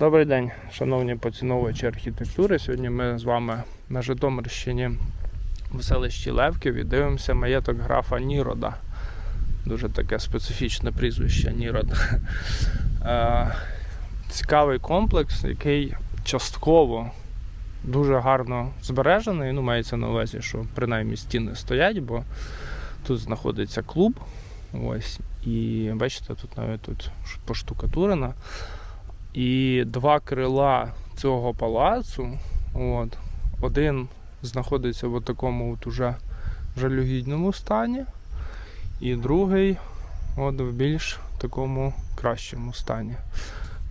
Добрий день, шановні поціновувачі архітектури. Сьогодні ми з вами на Житомирщині в селищі Левків і дивимося маєток графа Нірода. Дуже таке специфічне прізвище Нірод. Е, Цікавий комплекс, який частково дуже гарно збережений. Ну, мається на увазі, що принаймні стіни стоять, бо тут знаходиться клуб. Ось. І бачите, тут навіть тут поштукатурена. І два крила цього палацу, от, один знаходиться в такому от уже жалюгідному стані, і другий от в більш такому кращому стані.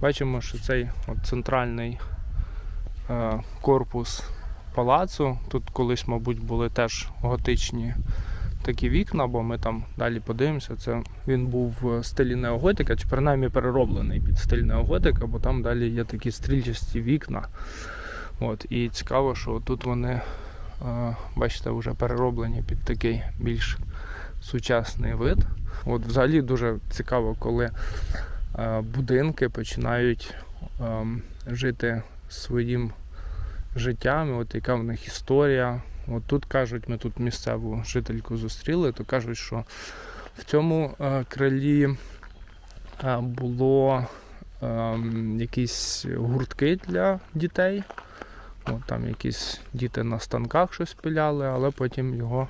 Бачимо, що цей от центральний е, корпус палацу, тут колись, мабуть, були теж готичні такі вікна, бо ми там далі подивимося. Це він був в стилі неоготика, чи принаймні перероблений під стиль неоготика, бо там далі є такі стрільчасті вікна. От, і цікаво, що тут вони, е, бачите, вже перероблені під такий більш сучасний вид. От взагалі дуже цікаво, коли е, будинки починають е, жити своїм життям, от яка в них історія. От тут кажуть, ми тут місцеву жительку зустріли, то кажуть, що в цьому е, крилі е, було е, якісь гуртки для дітей. От там якісь діти на станках щось пиляли, але потім його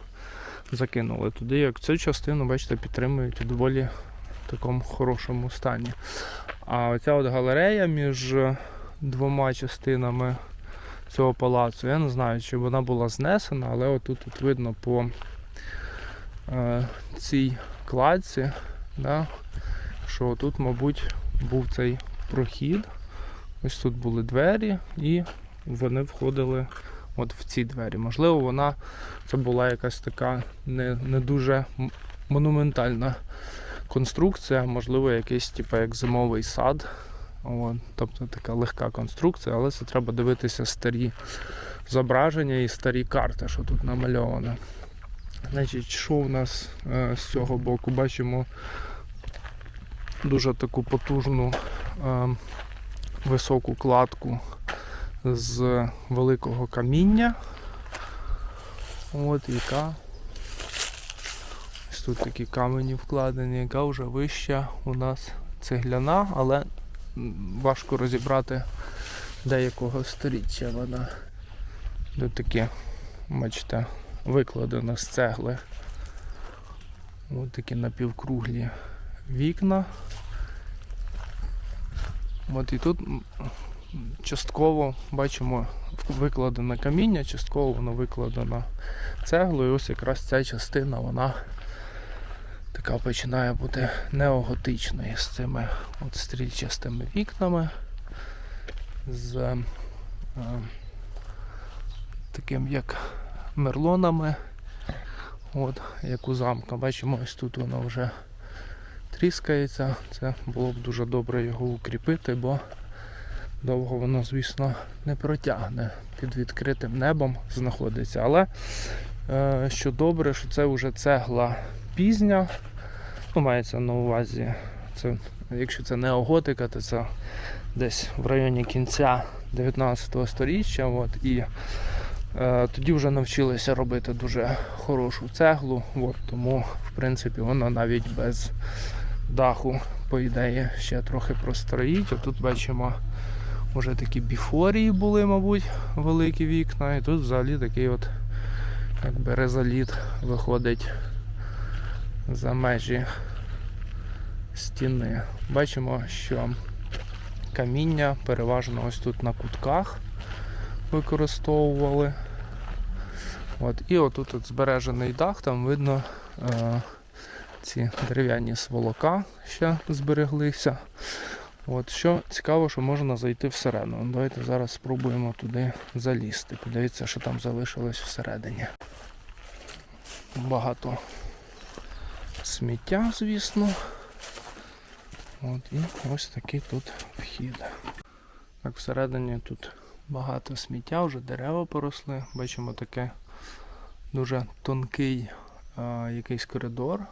закинули туди. Як цю частину, бачите, підтримують у доволі такому хорошому стані. А оця от галерея між двома частинами цього палацу. Я не знаю, чи вона була знесена, але отут от видно по е, цій кладці, да, що тут, мабуть, був цей прохід. Ось тут були двері, і вони входили от в ці двері. Можливо, вона це була якась така не, не дуже монументальна конструкція, можливо, якийсь типу, як зимовий сад. От, тобто така легка конструкція, але це треба дивитися старі зображення і старі карти, що тут намальовано. Значить, що у нас е, з цього боку? Бачимо дуже таку потужну е, високу кладку з великого каміння. От яка. Ось тут такі камені вкладені, яка вже вища у нас цегляна, але важко розібрати деякого сторіччя вона. Тут такі, бачите, викладено з цегли. Ось такі напівкруглі вікна. От і тут частково бачимо викладене каміння, частково воно викладено цеглою. Ось якраз ця частина вона така починає бути неоготичною з цими от стрільчастими вікнами, з е, таким як мерлонами, от, як у замка. Бачимо, ось тут воно вже тріскається. Це було б дуже добре його укріпити, бо довго воно, звісно, не протягне. Під відкритим небом знаходиться. Але е, що добре, що це вже цегла пізня. Ну, мається на увазі, це, якщо це неоготика, то це десь в районі кінця 19 століття. От, і е, тоді вже навчилися робити дуже хорошу цеглу. От, тому, в принципі, воно навіть без даху, по ідеї, ще трохи простоїть. Отут бачимо вже такі біфорії були, мабуть, великі вікна. І тут взагалі такий от якби резоліт виходить за межі стіни. Бачимо, що каміння переважно ось тут на кутках використовували. От, і отут от збережений дах, там видно е, ці дерев'яні сволока ще збереглися. От, що цікаво, що можна зайти всередину. Давайте зараз спробуємо туди залізти. Подивіться, що там залишилось всередині. Багато сміття, звісно. От, і ось такий тут вхід. Так, всередині тут багато сміття, вже дерева поросли. Бачимо таке дуже тонкий а, якийсь коридор.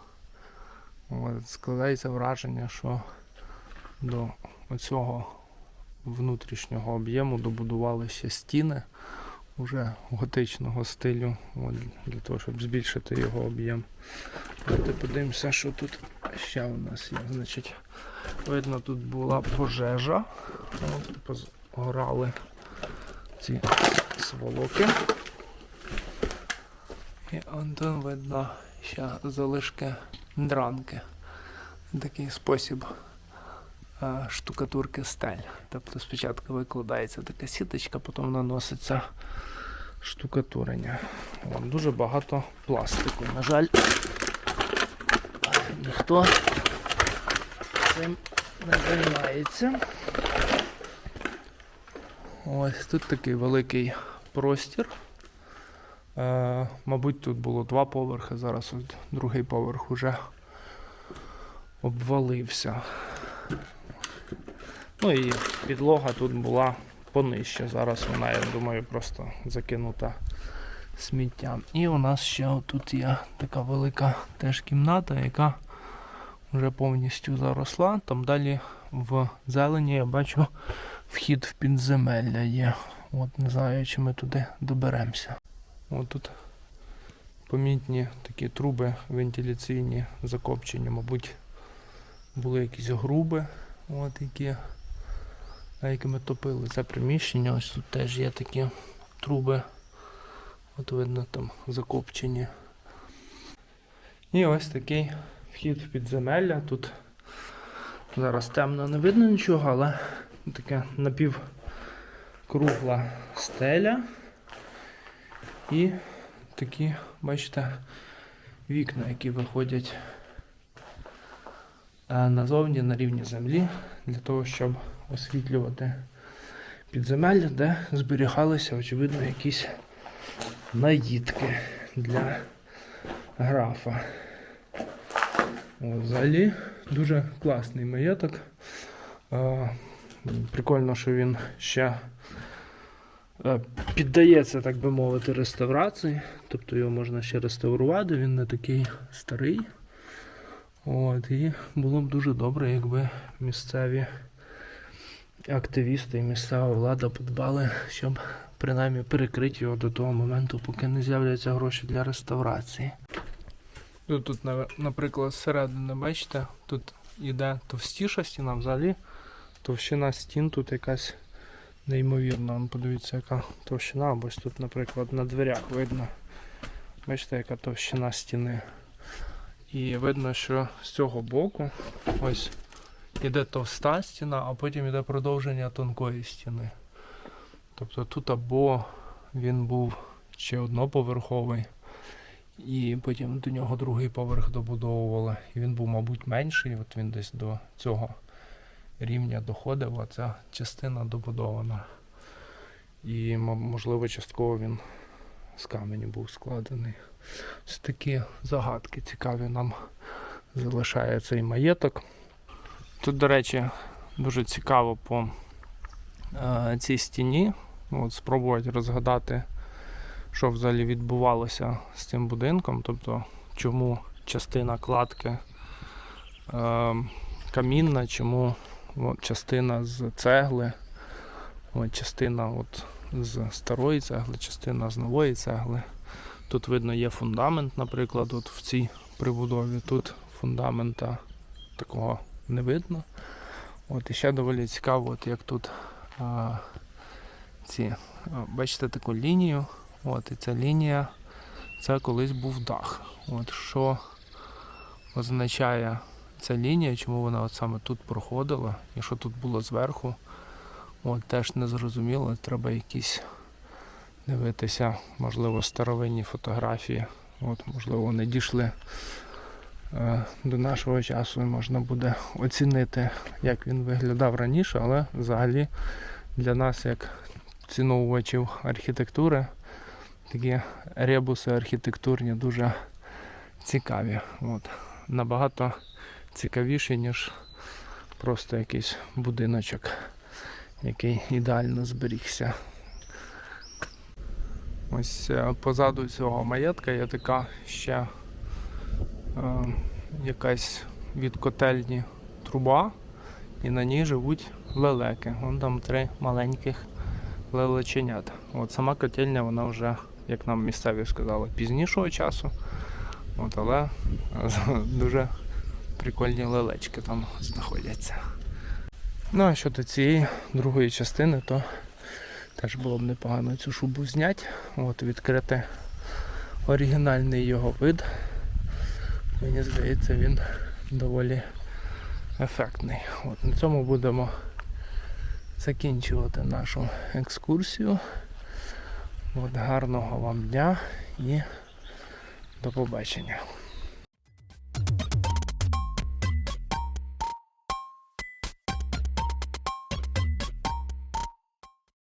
От, складається враження, що до оцього внутрішнього об'єму добудували ще стіни уже готичного стилю, от, для того, щоб збільшити його об'єм. Давайте подивимося, що тут ще у нас є. Значить, видно, тут була пожежа. От, позгорали ці сволоки. І он там видно ще залишки дранки. Такий спосіб е, штукатурки стель. Тобто спочатку викладається така сіточка, потім наноситься штукатурення. Дуже багато пластику. На жаль, ніхто цим не займається. Ось тут такий великий простір. Е, мабуть, тут було два поверхи, зараз от другий поверх уже обвалився. Ну і підлога тут була понижче. Зараз вона, я думаю, просто закинута сміттям. І у нас ще тут є така велика теж кімната, яка вже повністю заросла. Там далі в зелені я бачу вхід в підземелля є. От не знаю, чи ми туди доберемося. От тут помітні такі труби вентиляційні закопчені, мабуть, були якісь груби, от які, якими топили це приміщення. Ось тут теж є такі труби. От видно там закопчені. І ось такий вхід в підземелля. Тут зараз темно не видно нічого, але таке напівкругла стеля. І такі, бачите, вікна, які виходять е, назовні на рівні землі, для того, щоб освітлювати підземелля, де зберігалися, очевидно, якісь наїдки для графа. Взагалі дуже класний маєток. Прикольно, що він ще е, піддається, так би мовити, реставрації. Тобто його можна ще реставрувати, він не такий старий. От, і було б дуже добре, якби місцеві активісти і місцева влада подбали, щоб принаймні перекрити його до того моменту, поки не з'являться гроші для реставрації. Тут, тут наприклад, зсередини, бачите, тут іде товстіша стіна, взагалі товщина стін тут якась неймовірна. Подивіться, яка товщина. Ось тут, наприклад, на дверях видно. Бачите, яка товщина стіни. І видно, що з цього боку ось іде товста стіна, а потім іде продовження тонкої стіни. Тобто тут або він був ще одноповерховий, і потім до нього другий поверх добудовували. І він був, мабуть, менший, от він десь до цього рівня доходив, а ця частина добудована. І, можливо, частково він з каменю був складений. Ось такі загадки цікаві нам залишає цей маєток. Тут, до речі, дуже цікаво по е, цій стіні. От, спробувати розгадати, що взагалі відбувалося з цим будинком, тобто чому частина кладки е, камінна, чому от, частина з цегли, от, частина от, з старої цегли, частина з нової цегли. Тут видно є фундамент, наприклад, от в цій прибудові. Тут фундамента такого не видно. От, і ще доволі цікаво, от як тут а, ці, бачите таку лінію. От, і ця лінія це колись був дах. От, що означає ця лінія, чому вона от саме тут проходила, і що тут було зверху, от, теж не зрозуміло. Треба якісь дивитися, можливо, старовинні фотографії. От, можливо, вони дійшли е, до нашого часу і можна буде оцінити, як він виглядав раніше, але взагалі для нас, як ціновувачів архітектури, такі ребуси архітектурні дуже цікаві. От. Набагато цікавіші, ніж просто якийсь будиночок, який ідеально зберігся. Ось е, позаду цього маєтка є така ще е, якась від котельні труба, і на ній живуть лелеки. Вон там три маленьких лелеченят. От сама котельня, вона вже, як нам місцеві сказали, пізнішого часу. От, але дуже прикольні лелечки там знаходяться. Ну а щодо цієї другої частини, то теж було б непогано цю шубу зняти. От відкрити оригінальний його вид. Мені здається, він доволі ефектний. От на цьому будемо закінчувати нашу екскурсію. От, гарного вам дня і до побачення.